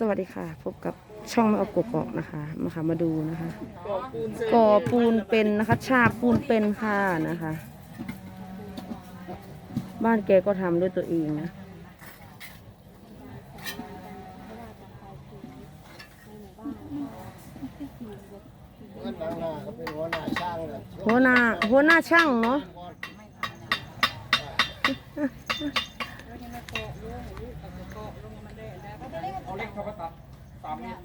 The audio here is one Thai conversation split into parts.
สวัสดีค่ะ พบกับช่องแม่เอากกอกนะคะมาค่ะมาดูนะคะก่อปูนเป็นนะคะฉาบปูนเป็นค่ะนะคะ บ้านแกก็ทำด้วยตัวเองนะหัวหน้าหน้าก็เป็นหัวหน้าช่างเลยหัวหน้าหัวหน้าช่างเนาะ เอาเล็กเขาก็ตัดสามนี้ม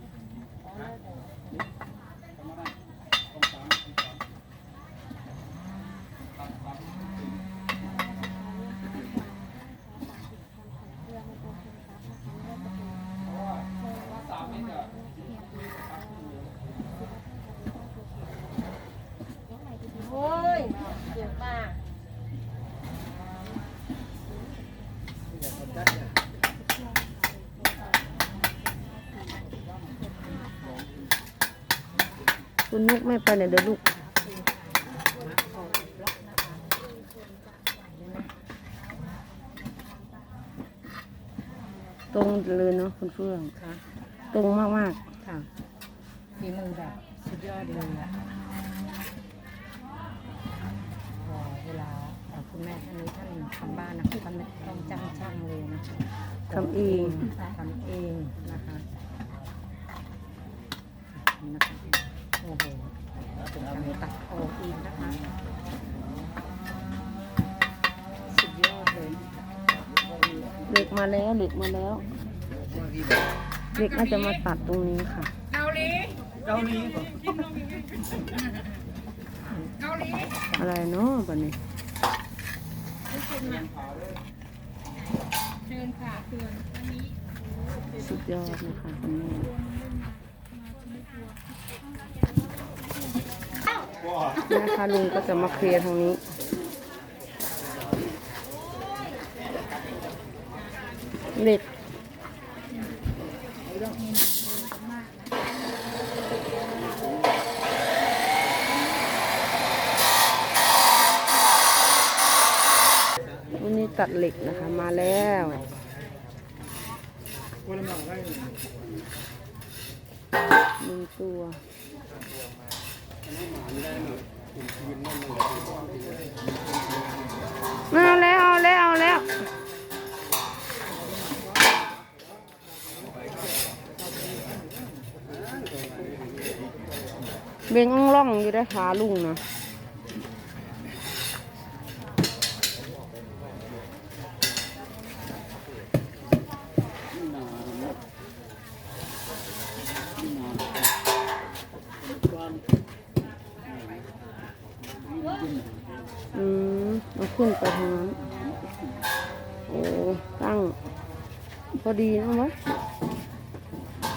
ตร โอ้ยเจ็บมาก คุณนุกไม่ไปไหนเดี๋ยวลูกตรงเลยเนาะคุณเฟื่องค่ะ ตรงมากค่ะฝีมือแบบสุดยอดเลยอะพอเวลาเอ่อคุณแม่ท่านนี้ท่านทำบ้านนะท่านไม่ต้องจ้างช่างเลยนะๆทำเองทำเองนะคะนี่นะคะโอ้โห การตัดโอเองนะคะ สุดยอดเลยเด็กมาแล้วเด็กมาแล้วเด็กน่าจะมาตัดตรงนี้ค่ะเกาหลี อะไรเนาะบันนี้เชิญค่ะเชิญสุดยอดนะคะคุณแม่ นะคะลุงก็จะมาเคลียร์ทางนี้ เหล็กวันนี้ตัดเหล็กนะคะมาแล้วหนึ่งตัว เอาแล้วเอาแล้วเอาแล้วเบ่งอ่องร่องอยู่ได้ขาลุงนะ อืม เอาขึ้นไปทางนั้น โอ้ตั้ง พอดีนะวะ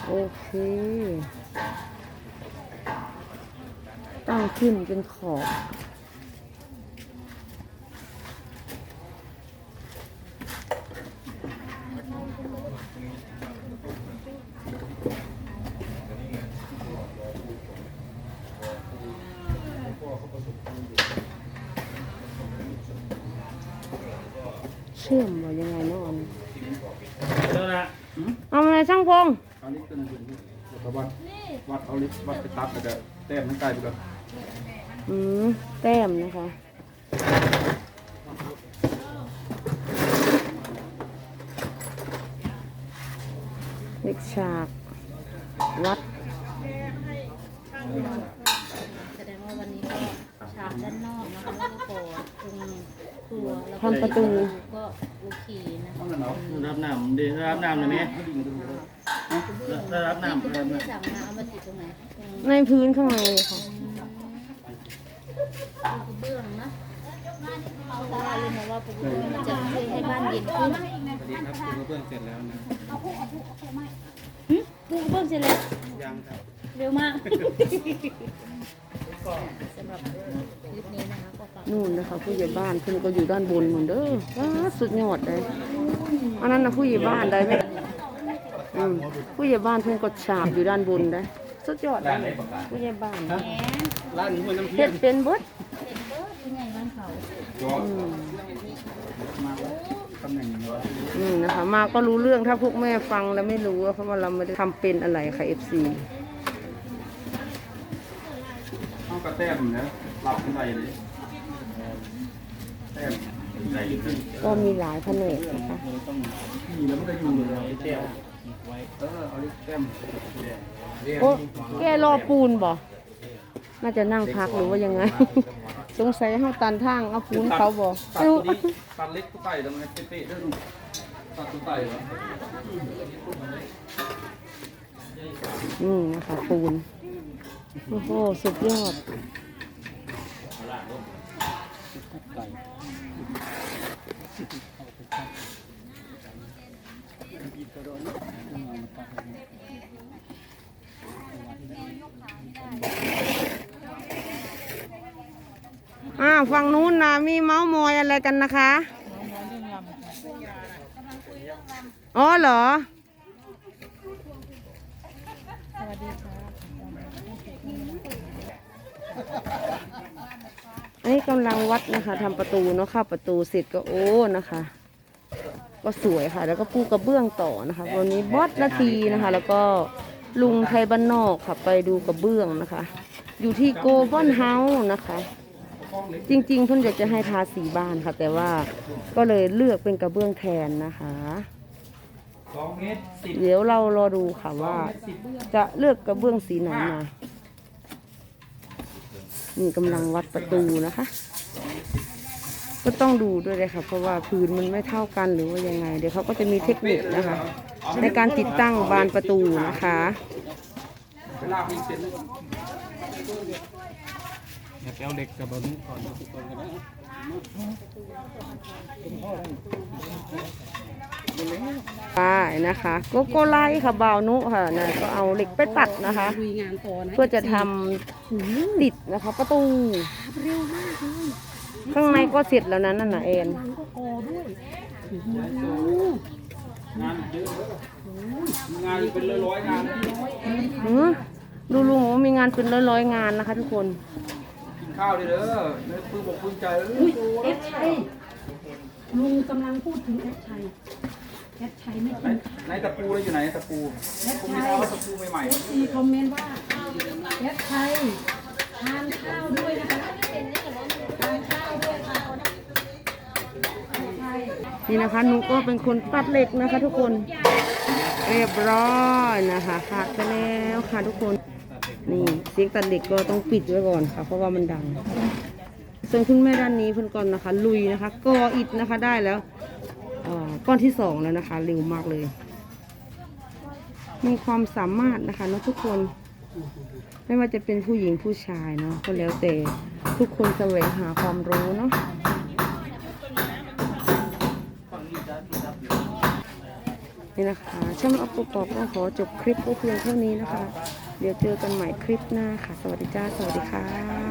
โอเค ตั้งขึ้นเป็นขอบ ชื่อมว่ายังไงเนาะอันนี้เดี๋ยวนะเอาไงช่างพงอันนี้เป็นหินแล้วก็วัดวัดเอาลิฟวัดไปตัดแล้วก็แต้มมันใกล้ไปก่อนอืมแต้มนะคะเล็กฉาก วัดแสดงว่าวันนี้ก็ฉากด้านนอกนะคะแล้วก็ก่อตรงครัวแล้วก็ทำประตู ก็โอเคนะคะรับน้ำดีรับน้ำเลยไหมได้รับน้ำที่รับที่น้ำสั่งมาเอามาติดตรงไหนตรงในพื้นข้างในค่ะกระเบื้องนะเพราะว่าลุงบอกว่าปกติมันจะช่วยให้บ้านเย็นขึ้นสวัสดีครับคุณกระเบื้องเสร็จแล้วนะหึปูกระเบื้องเสร็จแล้วยังครับเร็วมากสำหรับคลิปนี้นะคะก็ฝาก นู่นนะคะผู้ใหญ่บ้านเพิ่นก็อยู่ด้านบนเหมือนเด้อว้าสุดยอดเลยอันนั้นนะผู้ใหญ่บ้านได้ไหมอืมผู้ใหญ่บ้านเพิ่นก็ฉาบอยู่ด้านบนได้สุดยอดเลยผู้ใหญ่บ้านร้านนี้มันน้ำเพีเฮ็ยดนเป็นเบิดเป็นไงบ้านเขาจออืมมาทำำแหน่งนี้อืมนะคะ มาก็รู้เรื่องถ้าพวกแม่ฟังแล้วไม่รู้อะเพราะว่าเราไม่ได้ทำเป็นอะไรค่ะ FC เอากระแต้มนะหลับขึ้นไปเลยแต้มใส่ขึ้น ก็มีหลายแผนกนะคะนี่แล้วมันก็อยู่เลยเอาแต้มเออเอาลิแต้มโอ้แกรอปูนบ่น่าจะนั่งพักหรือว่ายังไง สงสัยให้ตันทางเอาปูนเขาบ่ตัดไม่รู้ตัวนี้ตัดเล็กตัวไต่ทำไมเป๊ะๆด้วยลุงตัดตัวไต่เหรออืมนะคะปูน โอ้โห สุดยอด อ่าฝั่งนู้นนะมีเมาส์มอยอะไรกันนะคะ อ๋อเหรออันนี้กำลังวัดนะคะทำประตูเนาะเข้าประตูเสร็จก็โอ้นะคะ ก็สวยค่ะ แล้วก็ปูกระเบื้องต่อนะคะ วันนี้บอสนาทีนะคะ แล้วก็ลุงไทยบ้านนอกค่ะ ไปดูกระเบื้องนะคะ อยู่ที่โกบอนเฮาส์นะคะ จริงๆเพิ่นอยากจะให้ทาสีบ้านค่ะ แต่ว่าก็เลยเลือกเป็นกระเบื้องแทนนะคะเดี๋ยวเรารอดูค่ะว่า จะเลือกกระเบื้องสีไหนมานี่กำลังวัดประตูนะคะ ก็ต้องดูด้วยเลยค่ะ เพราะว่าพื้นมันไม่เท่ากันหรือว่ายังไง เดี๋ยวเขาก็จะมีเทคนิคนะคะ ในการติดตั้งบานประตูนะคะเวลามีเส้นอยากเอาเหล็กกับบอลก่อนทุกคนก็ได้ใช่นะคะโกโกไลค่ะบ่าวนุค่ะนะก็เอาเหล็กไปตัดนะคะลุยงานต่อนะเพื่อจะทำติดนะคะ ประตูเร็วมากเลย ข้างในก็เสร็จแล้วนะนั่นน่ะเอ็นหลังก็กอด้วยงานเยอะงานเป็นร้อยๆงานหือดูลุงบอกว่ามีงานเป็นร้อยๆงานนะคะ ทุกคนกินข้าวเด้อเนื้อปื้มบอกปื้มใจเออเอฟชัยลุงกำลังพูดถึงเอฟชัยเอฟชัยไม่ไหนกินไหนตะปูแล้วอยู่ไหนตะปูเอฟผมมีชัยตะปูใหม่มีคอมเมนต์ว่าเอฟชัย นี่นะคะหนูก็เป็นคนตัดเหล็กนะคะ ทุกคนเรียบร้อยนะคะหักไปแล้วค่ะทุกคนนี่เสียงตัดเหล็กก็ต้องปิดไว้ก่อนค่ะ เพราะว่ามันดัง ส่วนคุณแม่ด้านนี้เพิ่นก่อนนะคะ ลุยนะคะก่ออิฐนะคะได้แล้วอ่อก้อนที่สองแล้วนะคะเร็วมากเลยมีความสามารถนะคะเนาะทุกคนไม่ว่าจะเป็นผู้หญิงผู้ชายเนาะก็แล้วแต่ทุกคนแสวงหาความรู้เนาะ นี่นะคะช่องอัปปปอกก็ขอจบคลิปก็เพียงเท่านี้นะคะ เดี๋ยวเจอกันใหม่คลิปหน้าค่ะ สวัสดีจ้า สวัสดีค่ะ